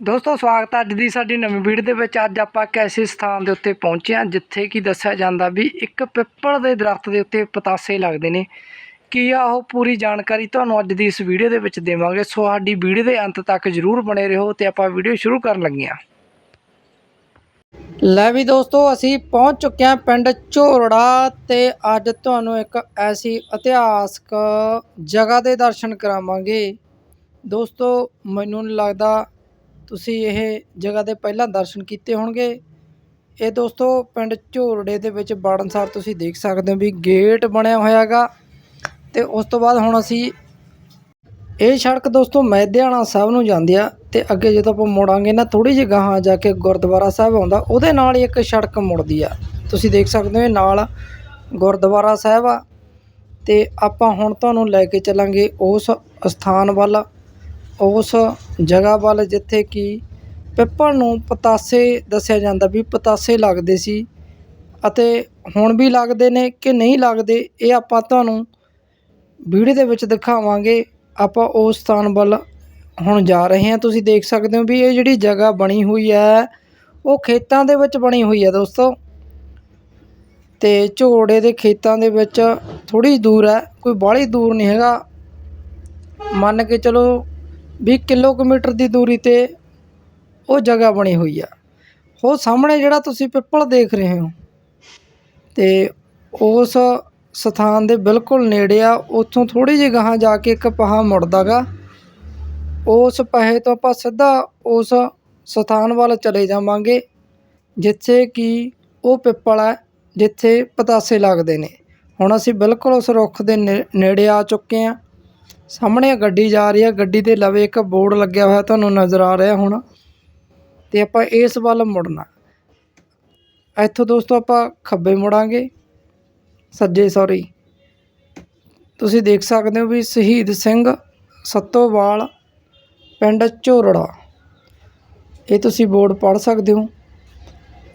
ਦੋਸਤੋ, ਸਵਾਗਤ ਹੈ ਅੱਜ ਦੀ ਸਾਡੀ ਨਵੀਂ ਵੀਡੀਓ ਦੇ ਵਿੱਚ। ਅੱਜ ਆਪਾਂ ਇੱਕ ਐਸੇ ਸਥਾਨ ਦੇ ਉੱਤੇ ਪਹੁੰਚੇ ਹਾਂ, ਜਿੱਥੇ ਕਿ ਦੱਸਿਆ ਜਾਂਦਾ ਵੀ ਇੱਕ ਪਿੱਪਲ ਦੇ ਦਰਖਤ ਦੇ ਉੱਤੇ ਪਤਾਸੇ ਲੱਗਦੇ ਨੇ। ਕੀ ਆ ਉਹ ਪੂਰੀ ਜਾਣਕਾਰੀ ਤੁਹਾਨੂੰ ਅੱਜ ਦੀ ਇਸ ਵੀਡੀਓ ਦੇ ਵਿੱਚ ਦੇਵਾਂਗੇ। ਸੋ ਸਾਡੀ ਵੀਡੀਓ ਦੇ ਅੰਤ ਤੱਕ ਜਰੂਰ ਬਣੇ ਰਹੋ ਤੇ ਆਪਾਂ ਵੀਡੀਓ ਸ਼ੁਰੂ ਕਰਨ ਲੱਗੇ ਹਾਂ। ਲੈ ਵੀ ਦੋਸਤੋ, ਅਸੀਂ ਪਹੁੰਚ ਚੁੱਕੇ ਹਾਂ ਪਿੰਡ ਝੋਰੜਾ ਤੇ ਅੱਜ ਤੁਹਾਨੂੰ ਇੱਕ ਐਸੀ ਇਤਿਹਾਸਕ ਜਗ੍ਹਾ ਦੇ ਦਰਸ਼ਨ ਕਰਾਵਾਂਗੇ। ਦੋਸਤੋ, ਮੈਨੂੰ ਲੱਗਦਾ ਤੁਸੀਂ ਇਹ ਜਗ੍ਹਾ ਦੇ ਪਹਿਲਾਂ ਦਰਸ਼ਨ ਕੀਤੇ ਹੋਣਗੇ। ਇਹ ਦੋਸਤੋ, ਪਿੰਡ ਝੋਰੜੇ ਦੇ ਵਿੱਚ ਵੜਨਸਾਰ ਤੁਸੀਂ ਦੇਖ ਸਕਦੇ ਹੋ ਵੀ ਗੇਟ ਬਣਿਆ ਹੋਇਆ ਹੈਗਾ ਤੇ ਉਸ ਤੋਂ ਬਾਅਦ ਹੁਣ ਅਸੀਂ ਇਹ ਸੜਕ ਦੋਸਤੋ ਮੈਦਿਆਣਾ ਸਾਹਿਬ ਨੂੰ ਜਾਂਦੀ ਆ ਤੇ ਅੱਗੇ ਜਦੋਂ ਆਪਾਂ ਮੁੜਾਂਗੇ ਨਾ ਥੋੜੀ ਜਿਹੀ ਗਾਹਾਂ ਜਾ ਕੇ ਗੁਰਦੁਆਰਾ ਸਾਹਿਬ ਆਉਂਦਾ, ਉਹਦੇ ਨਾਲ ਹੀ ਇੱਕ ਸੜਕ ਮੁੜਦੀ ਆ। ਤੁਸੀਂ ਦੇਖ ਸਕਦੇ ਹੋ ਇਹ ਨਾਲ ਗੁਰਦੁਆਰਾ ਸਾਹਿਬ ਆ। ਤੇ ਆਪਾਂ ਹੁਣ ਤੁਹਾਨੂੰ ਲੈ ਕੇ ਚੱਲਾਂਗੇ ਉਸ ਸਥਾਨ ਵੱਲ। ਉਸ ਜਗ੍ਹਾ ਵੱਲ ਜਿੱਥੇ ਕਿ ਪਿੱਪਲ ਨੂੰ ਪਤਾਸੇ ਦੱਸਿਆ ਜਾਂਦਾ ਵੀ ਪਤਾਸੇ ਲੱਗਦੇ ਸੀ ਅਤੇ ਹੁਣ ਵੀ ਲੱਗਦੇ ਨੇ ਕਿ ਨਹੀਂ ਲੱਗਦੇ, ਇਹ ਆਪਾਂ ਤੁਹਾਨੂੰ ਵੀਡੀਓ ਦੇ ਵਿੱਚ ਦਿਖਾਵਾਂਗੇ। ਆਪਾਂ ਉਸ ਸਥਾਨ ਵੱਲ ਹੁਣ ਜਾ ਰਹੇ ਹਾਂ। ਤੁਸੀਂ ਦੇਖ ਸਕਦੇ ਹੋ ਵੀ ਇਹ ਜਿਹੜੀ ਜਗ੍ਹਾ ਬਣੀ ਹੋਈ ਹੈ, ਉਹ ਖੇਤਾਂ ਦੇ ਵਿੱਚ ਬਣੀ ਹੋਈ ਹੈ ਦੋਸਤੋ। ਤੇ ਝੋੜੇ ਦੇ ਖੇਤਾਂ ਦੇ ਵਿੱਚ ਥੋੜੀ ਦੂਰ ਹੈ, ਕੋਈ ਬਾਹਲੀ ਦੂਰ ਨਹੀਂ ਹੈਗਾ। ਮੰਨ ਕੇ ਚਲੋ 20 ਕਿਲੋਮੀਟਰ ਦੀ ਦੂਰੀ ਤੇ ਉਹ ਜਗ੍ਹਾ ਬਣੀ ਹੋਈ ਆ। ਉਹ ਸਾਹਮਣੇ ਜਿਹੜਾ ਤੁਸੀਂ ਪਿੱਪਲ ਦੇਖ ਰਹੇ ਹੋ ਤੇ ਉਸ ਸਥਾਨ ਦੇ ਬਿਲਕੁਲ ਨੇੜੇ ਆ। ਉੱਥੋਂ ਥੋੜੀ ਜਿਹੀ ਗਾਹਾਂ ਜਾ ਕੇ ਇੱਕ ਪਹਾ ਮੁੜਦਾਗਾ। ਉਸ ਪਹੇ ਤੋਂ ਆਪਾਂ ਸਿੱਧਾ ਉਸ ਸਥਾਨ ਵੱਲ ਚਲੇ ਜਾਵਾਂਗੇ, ਜਿੱਥੇ ਕਿ ਉਹ ਪਿੱਪਲ ਹੈ ਜਿੱਥੇ ਪਤਾਸੇ ਲੱਗਦੇ ਨੇ। ਹੁਣ ਅਸੀਂ ਬਿਲਕੁਲ ਉਸ ਰੁੱਖ ਦੇ ਨੇੜੇ ਆ ਚੁੱਕੇ ਹਾਂ ਸਾਹਮਣੇ ਗੱਡੀ ਜਾ ਰਹੀ ਹੈ ਗੱਡੀ ਦੇ ਲਵੇ ਇੱਕ ਬੋਰਡ ਲੱਗਿਆ ਹੋਇਆ ਤੁਹਾਨੂੰ ਨਜ਼ਰ ਆ ਰਿਹਾ ਹੁਣ। ਤੇ ਆਪਾਂ ਇਸ ਵੱਲ ਮੁੜਨਾ। ਇੱਥੋਂ ਦੋਸਤੋ ਆਪਾਂ ਖੱਬੇ ਮੁੜਾਂਗੇ। ਸੱਜੇ ਸੌਰੀ ਤੁਸੀਂ ਦੇਖ ਸਕਦੇ ਹੋ ਵੀ ਸ਼ਹੀਦ ਸਿੰਘ ਸੱਤੋਵਾਲ, ਪਿੰਡ ਝੋਰੜਾ। ਇਹ ਤੁਸੀਂ ਬੋਰਡ ਪੜ੍ਹ ਸਕਦੇ ਹੋ।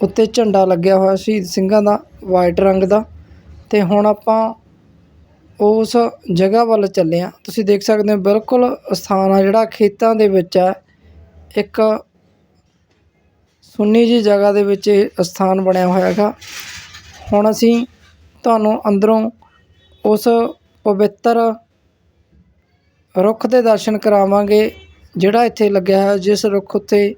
ਉੱਤੇ ਝੰਡਾ ਲੱਗਿਆ ਹੋਇਆ ਸ਼ਹੀਦ ਸਿੰਘਾਂ ਦਾ, ਵਾਈਟ ਰੰਗ ਦਾ। ਤੇ ਹੁਣ ਆਪਾਂ ਉਸ ਜਗ੍ਹਾ ਵੱਲ ਚੱਲੇ ਹਾਂ। ਤੁਸੀਂ ਦੇਖ ਸਕਦੇ ਹੋ ਬਿਲਕੁਲ ਸਥਾਨ ਆ, ਜਿਹੜਾ ਖੇਤਾਂ ਦੇ ਵਿੱਚ ਹੈ। ਇੱਕ ਸੁੰਨੀ ਜਿਹੀ ਜਗ੍ਹਾ ਦੇ ਵਿੱਚ ਇਹ ਸਥਾਨ ਬਣਿਆ ਹੋਇਆ ਹੈਗਾ। ਹੁਣ ਅਸੀਂ ਤੁਹਾਨੂੰ ਅੰਦਰੋਂ ਉਸ ਪਵਿੱਤਰ ਰੁੱਖ ਦੇ ਦਰਸ਼ਨ ਕਰਾਵਾਂਗੇ, ਜਿਹੜਾ ਇੱਥੇ ਲੱਗਿਆ ਹੈ, ਜਿਸ ਰੁੱਖ ਉੱਤੇ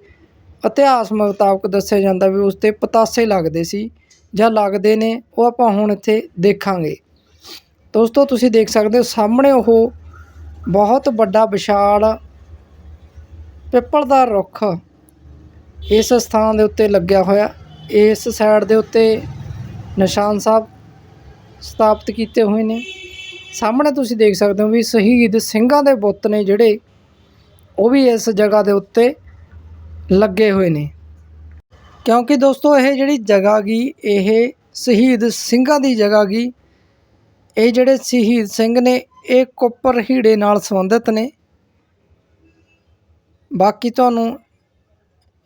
ਇਤਿਹਾਸ ਮੁਤਾਬਕ ਦੱਸਿਆ ਜਾਂਦਾ ਵੀ ਉਸ ਤੇ ਪਤਾਸੇ ਲੱਗਦੇ ਸੀ ਜਾਂ ਲੱਗਦੇ ਨੇ, ਉਹ ਆਪਾਂ ਹੁਣ ਇੱਥੇ ਦੇਖਾਂਗੇ। ਦੋਸਤੋ, ਤੁਸੀਂ ਦੇਖ ਸਕਦੇ ਹੋ ਸਾਹਮਣੇ ਉਹ ਬਹੁਤ ਵੱਡਾ, ਵਿਸ਼ਾਲ ਪਿੱਪਲ ਦਾ ਰੁੱਖ ਇਸ ਸਥਾਨ ਦੇ ਉੱਤੇ ਲੱਗਿਆ ਹੋਇਆ। ਇਸ ਸਾਈਡ ਦੇ ਉੱਤੇ ਨਿਸ਼ਾਨ ਸਾਹਿਬ ਸਥਾਪਿਤ ਕੀਤੇ ਹੋਏ ਨੇ। ਸਾਹਮਣੇ ਤੁਸੀਂ ਦੇਖ ਸਕਦੇ ਹੋ ਵੀ ਸ਼ਹੀਦ ਸਿੰਘਾਂ ਦੇ ਬੁੱਤ ਨੇ ਜਿਹੜੇ, ਉਹ ਵੀ ਇਸ ਜਗ੍ਹਾ ਦੇ ਉੱਤੇ ਲੱਗੇ ਹੋਏ ਨੇ। ਕਿਉਂਕਿ ਦੋਸਤੋ, ਇਹ ਜਿਹੜੀ ਜਗ੍ਹਾ ਗੀ ਇਹ ਸ਼ਹੀਦ ਸਿੰਘਾਂ ਦੀ ਜਗ੍ਹਾ ਗੀ ਇਹ ਜਿਹੜੇ ਸ਼ਹੀਦ ਸਿੰਘ ਨੇ, ਇਹ ਕੁੱਪਰ ਹੀੜੇ ਨਾਲ ਸੰਬੰਧਿਤ ਨੇ। ਬਾਕੀ ਤੁਹਾਨੂੰ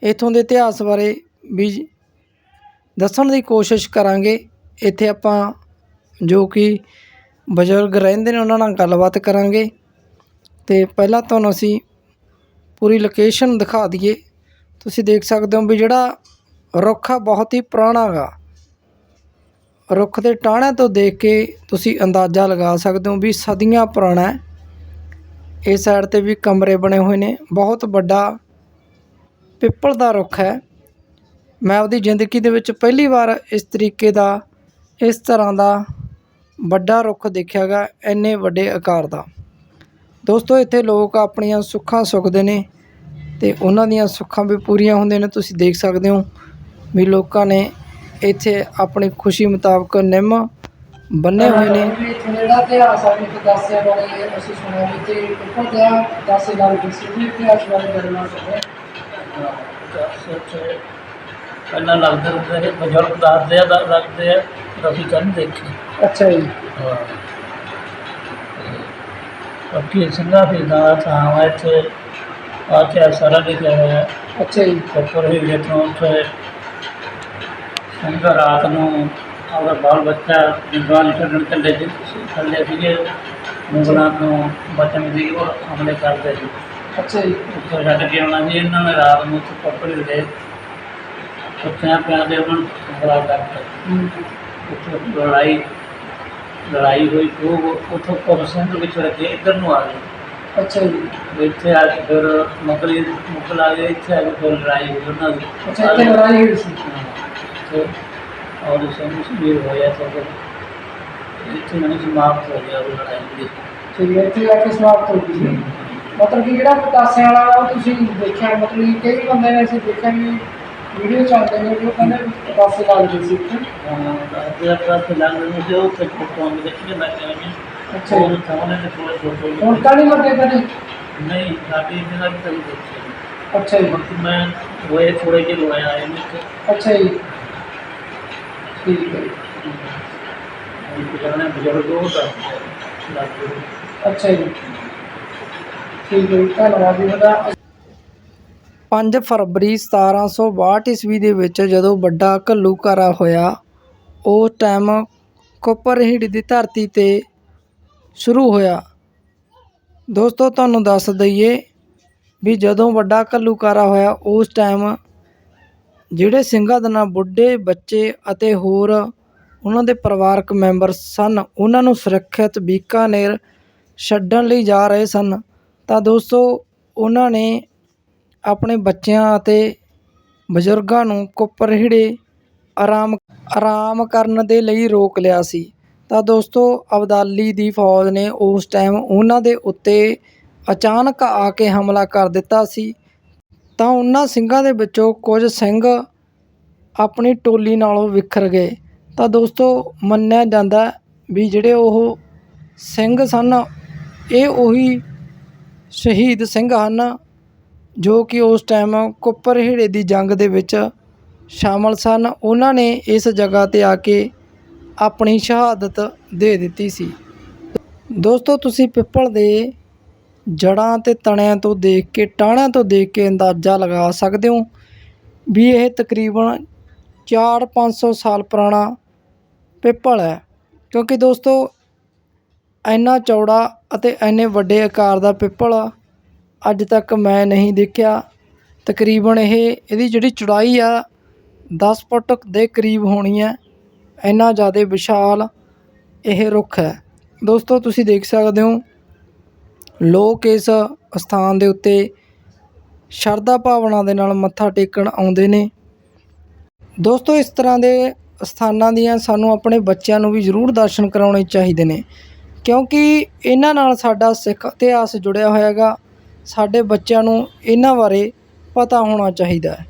ਇਥੋਂ ਦੇ ਇਤਿਹਾਸ ਬਾਰੇ ਵੀ ਦੱਸਣ ਦੀ ਕੋਸ਼ਿਸ਼ ਕਰਾਂਗੇ। ਇੱਥੇ ਆਪਾਂ ਜੋ ਕਿ ਬਜ਼ੁਰਗ ਰਹਿੰਦੇ ਨੇ, ਉਹਨਾਂ ਨਾਲ ਗੱਲਬਾਤ ਕਰਾਂਗੇ। ਤੇ ਪਹਿਲਾਂ ਤੁਹਾਨੂੰ ਅਸੀਂ ਪੂਰੀ ਲੋਕੇਸ਼ਨ ਦਿਖਾ ਦਈਏ। ਤੁਸੀਂ ਦੇਖ ਸਕਦੇ ਹੋ ਵੀ ਜਿਹੜਾ ਰੁੱਖ ਆ, ਬਹੁਤ ਹੀ ਪੁਰਾਣਾ ਗਾ। ਰੁੱਖ ਦੇ ਟਾਹਣਿਆਂ ਤੋਂ ਦੇਖ ਕੇ ਤੁਸੀਂ ਅੰਦਾਜ਼ਾ ਲਗਾ ਸਕਦੇ ਹੋ ਵੀ ਸਦੀਆਂ ਪੁਰਾਣਾ ਹੈ। ਇਸ ਸਾਈਡ ਤੇ ਵੀ ਕਮਰੇ ਬਣੇ ਹੋਏ ਨੇ। ਬਹੁਤ ਵੱਡਾ ਪਿੱਪਲ ਦਾ ਰੁੱਖ ਹੈ। ਮੈਂ ਆਪਦੀ ਜ਼ਿੰਦਗੀ ਦੇ ਵਿੱਚ ਪਹਿਲੀ ਵਾਰ ਇਸ ਤਰੀਕੇ ਦਾ, ਇਸ ਤਰ੍ਹਾਂ ਦਾ ਵੱਡਾ ਰੁੱਖ ਦੇਖਿਆਗਾ ਇੰਨੇ ਵੱਡੇ ਆਕਾਰ ਦਾ। ਦੋਸਤੋ, ਇੱਥੇ ਲੋਕ ਆਪਣੀਆਂ ਸੁੱਖਾਂ ਸੁੱਖਦੇ ਨੇ ਤੇ ਉਹਨਾਂ ਦੀਆਂ ਸੁੱਖਾਂ ਵੀ ਪੂਰੀਆਂ ਹੁੰਦੀਆਂ ਨੇ। ਤੁਸੀਂ ਦੇਖ ਸਕਦੇ ਹੋ ਵੀ ਲੋਕਾਂ ਨੇ ਇੱਥੇ ਆਪਣੀ ਖੁਸ਼ੀ ਮੁਤਾਬਕ ਨਿੰਮ ਬੰਨੇ ਹੋਏ ਨੇ। ਇੱਥੇ ਜਿਹੜਾ ਇਤਿਹਾਸ ਆ ਵੀ ਦੱਸਿਆ ਬਾਰੇ ਅਸੀਂ ਸੁਣਿਆ ਵੀ ਤੇ ਉੱਪਰ ਦਾ ਦੱਸੇ ਨਾਲ ਵੀ ਇਤਿਹਾਸ ਬਾਰੇ ਗੱਲਾਂ ਸੁਣਿਆ ਪਹਿਲਾਂ ਲੱਗਦੇ ਹੁੰਦੇ ਨੇ ਬਜ਼ੁਰਗ ਦੱਸਦੇ ਆ ਦ- ਲੱਗਦੇ ਆ ਪਰ ਅਸੀਂ ਕੰਨ ਦੇਖੀ। ਅੱਛਾ ਜੀ। ਹਾਂ। ਬਾਕੀ ਸਿੰਘਾਂ ਦੇ ਦਾ ਥਾਂ ਹੈ ਇੱਥੇ ਆ ਕੇ ਸਾਰਾ ਲਿਖਿਆ ਹੋਇਆ ਹੈ। ਅੱਛਾ ਜੀ। ਉੱਪਰ ਹੀ ਜਿੱਥੋਂ ਉੱਥੇ ਸਿੰਘ ਰਾਤ ਨੂੰ ਆਪਦਾ ਬਾਲ ਬੱਚਾ ਨਿਗਾਨ ਛੱਡਣ ਚੱਲੇ ਸੀ ਥੱਲੇ ਸੀਗੇ। ਮੁਗਲਾਂ ਨੂੰ ਬਚਣ ਦੀ ਉਹ ਹਮਲੇ ਕਰਦੇ ਸੀ। ਅੱਛਾ ਜੀ। ਉੱਥੇ ਛੱਡ ਕੇ ਆਉਣਾ ਸੀ ਇਹਨਾਂ ਨੇ ਰਾਤ ਨੂੰ ਉੱਥੇ ਕੱਪੜੇ ਦੇ ਕੁੱਤਿਆਂ ਪਿਆਂ ਦੇ ਉਹਨਾਂ ਨੂੰ ਹਮਲਾ ਕਰਤਾ। ਉੱਥੇ ਲੜਾਈ ਲੜਾਈ ਹੋਈ ਉਹ ਉੱਥੋਂ ਪੁਰ ਸਿੰਘ ਵਿੱਚ ਰੱਖੇ ਇੱਧਰ ਨੂੰ ਆ ਗਏ। ਅੱਛਾ ਜੀ। ਤੇ ਇੱਥੇ ਆ ਕੇ ਫਿਰ ਮੁਗਲ ਮੁਗਲ ਆ ਗਏ ਇੱਥੇ ਆ ਕੇ ਲੜਾਈ ਹੋਈ ਉਹਨਾਂ ਦੀ। ਅੱਛਾ ਇੱਥੇ ਲੜਾਈ ਹੋਈ ਸੀ। ਤੇ ਔਰ ਸਿੰਘ ਸੁਬੀਰ ਹੋਇਆ ਤਾਂ ਫਿਰ ਇੱਥੇ ਮੈਨੂੰ ਸਮਾਪਤ ਹੋ ਗਿਆ ਉਹ ਲੜਾਈ ਦੀ ਠੀਕ ਹੈ ਇੱਥੇ ਆ ਕੇ ਸਮਾਪਤ ਹੋ ਗਈ ਸੀ ਮਤਲਬ ਕਿ ਜਿਹੜਾ ਪਤਾਸੇ ਵਾਲਾ ਵਾ, ਉਹ ਤੁਸੀਂ ਦੇਖਿਆ ਮਤਲਬ ਕਿ ਕਈ ਬੰਦੇ ਨੇ ਅਸੀਂ ਦੇਖਿਆ ਵੀ ਵੀਡੀਓ ਚੱਲਦੇ ਨੇ ਵੀ ਉਹ ਕਹਿੰਦੇ ਵੀ ਪਤਾਸੇ ਲੱਗਦੇ ਸੀ ਇੱਥੇ ਜਿਹੜਾ ਪ੍ਰਾਪਤ ਲੱਗ ਰਿਹਾ ਸੀ ਉਹ ਤੇ ਫੋਟੋ ਵਿੱਚ ਦੇਖੀ ਮੈਂ ਕਹਿੰਦਾ ਅੱਛਾ ਉਹ ਜੀ ਸਾਹਮਣੇ ਦੇ ਕੋਲ ਫੋਟੋ ਹੁਣ ਤਾਂ ਨਹੀਂ ਲੱਗੇ ਕਦੇ ਨਹੀਂ ਸਾਡੀ ਇਹਨਾਂ ਦੀ ਤਾਂ ਦੇਖੀ ਅੱਛਾ ਜੀ ਬਾਕੀ ਮੈਂ ਹੋਏ ਥੋੜੇ ਜਿਹੇ ਹੋਏ ਆਏ ਨੇ ਤੇ ਅੱਛਾ ਜੀ ਠੀਕ ਹੈ। ਉਹ ਬਜ਼ੁਰਗ ਉਹ ਤਾਂ ਅੱਛਾ ਜੀ। ਠੀਕ ਹੈ ਧੰਨਵਾਦ ਜੀ ਤੁਹਾਡਾ। 5 ਫਰਵਰੀ 1762 ਈਸਵੀ ਦੇ ਵਿੱਚ ਜਦੋਂ ਵੱਡਾ ਘੱਲੂਘਾਰਾ ਹੋਇਆ, ਉਹ ਟਾਈਮ ਕੋਪਰਹੀੜ ਦੀ ਧਰਤੀ ਤੇ ਸ਼ੁਰੂ ਹੋਇਆ। ਦੋਸਤੋ, ਤੁਹਾਨੂੰ ਦੱਸ ਦਈਏ ਵੀ ਜਦੋਂ ਵੱਡਾ ਘੱਲੂਘਾਰਾ ਹੋਇਆ, ਉਸ ਟਾਈਮ ਜਿਹੜੇ ਸਿੰਘਾਂ ਦੇ ਨਾਲ ਬੁੱਢੇ ਬੱਚੇ ਅਤੇ ਹੋਰ ਉਹਨਾਂ ਦੇ ਪਰਿਵਾਰਕ ਮੈਂਬਰ ਸਨ, ਉਹਨਾਂ ਨੂੰ ਸੁਰੱਖਿਅਤ ਬੀਕਾਨੇਰ ਛੱਡਣ ਲਈ ਜਾ ਰਹੇ ਸਨ। ਤਾਂ ਦੋਸਤੋ, ਉਹਨਾਂ ਨੇ ਆਪਣੇ ਬੱਚਿਆਂ ਅਤੇ ਬਜ਼ੁਰਗਾਂ ਨੂੰ ਕੁੱਪਰਹੀੜੇ ਆਰਾਮ ਆਰਾਮ ਕਰਨ ਦੇ ਲਈ ਰੋਕ ਲਿਆ ਸੀ। ਤਾਂ ਦੋਸਤੋ, ਅਬਦਾਲੀ ਦੀ ਫੌਜ ਨੇ ਉਸ ਟਾਈਮ ਉਹਨਾਂ ਦੇ ਉੱਤੇ ਅਚਾਨਕ ਆ ਕੇ ਹਮਲਾ ਕਰ ਦਿੱਤਾ ਸੀ। ਤਾਂ ਉਹਨਾਂ ਸਿੰਘਾਂ ਦੇ ਵਿੱਚੋਂ ਕੁਝ ਸਿੰਘ ਆਪਣੀ ਟੋਲੀ ਨਾਲੋਂ ਵਿਖਰ ਗਏ। ਤਾਂ ਦੋਸਤੋ, ਮੰਨਿਆ ਜਾਂਦਾ ਵੀ ਜਿਹੜੇ ਉਹ ਸਿੰਘ ਸਨ, ਇਹ ਉਹੀ ਸ਼ਹੀਦ ਸਿੰਘ ਹਨ ਜੋ ਕਿ ਉਸ ਟਾਈਮ ਕੁੱਪਰਹੀੜੇ ਦੀ ਜੰਗ ਦੇ ਵਿੱਚ ਸ਼ਾਮਲ ਸਨ। ਉਹਨਾਂ ਨੇ ਇਸ ਜਗ੍ਹਾ ਤੇ ਆ ਕੇ ਆਪਣੀ ਸ਼ਹਾਦਤ ਦੇ ਦਿੱਤੀ ਸੀ। ਦੋਸਤੋ, ਤੁਸੀਂ ਪਿੱਪਲ ਦੇ ਜੜ੍ਹਾਂ ਅਤੇ ਤਣਿਆਂ ਤੋਂ ਦੇਖ ਕੇ, ਟਾਹਣਿਆਂ ਤੋਂ ਦੇਖ ਕੇ ਅੰਦਾਜ਼ਾ ਲਗਾ ਸਕਦੇ ਹੋ ਵੀ ਇਹ ਤਕਰੀਬਨ 4-500 ਸਾਲ ਪੁਰਾਣਾ ਪਿੱਪਲ ਹੈ। ਕਿਉਂਕਿ ਦੋਸਤੋ, ਇੰਨਾ ਚੌੜਾ ਅਤੇ ਇੰਨੇ ਵੱਡੇ ਆਕਾਰ ਦਾ ਪਿੱਪਲ ਅੱਜ ਤੱਕ ਮੈਂ ਨਹੀਂ ਦੇਖਿਆ। ਤਕਰੀਬਨ ਇਹ, ਇਹਦੀ ਜਿਹੜੀ ਚੌੜਾਈ ਆ 10 ਫੁੱਟ ਦੇ ਕਰੀਬ ਹੋਣੀ ਹੈ। ਇੰਨਾ ਜ਼ਿਆਦਾ ਵਿਸ਼ਾਲ ਇਹ ਰੁੱਖ ਹੈ। ਦੋਸਤੋ, ਤੁਸੀਂ ਦੇਖ ਸਕਦੇ ਹੋ ਲੋਕ ਇਸ ਅਸਥਾਨ ਦੇ ਉੱਤੇ ਸ਼ਰਧਾ ਭਾਵਨਾ ਦੇ ਨਾਲ ਮੱਥਾ ਟੇਕਣ ਆਉਂਦੇ ਨੇ। ਦੋਸਤੋ, ਇਸ ਤਰ੍ਹਾਂ ਦੇ ਸਥਾਨਾਂ ਦੀਆਂ ਸਾਨੂੰ ਆਪਣੇ ਬੱਚਿਆਂ ਨੂੰ ਵੀ ਜ਼ਰੂਰ ਦਰਸ਼ਨ ਕਰਾਉਣੇ ਚਾਹੀਦੇ ਨੇ। ਕਿਉਂਕਿ ਇਹਨਾਂ ਨਾਲ ਸਾਡਾ ਸਿੱਖ ਇਤਿਹਾਸ ਜੁੜਿਆ ਹੋਇਆ ਹੈਗਾ ਸਾਡੇ ਬੱਚਿਆਂ ਨੂੰ ਇਹਨਾਂ ਬਾਰੇ ਪਤਾ ਹੋਣਾ ਚਾਹੀਦਾ ਹੈ।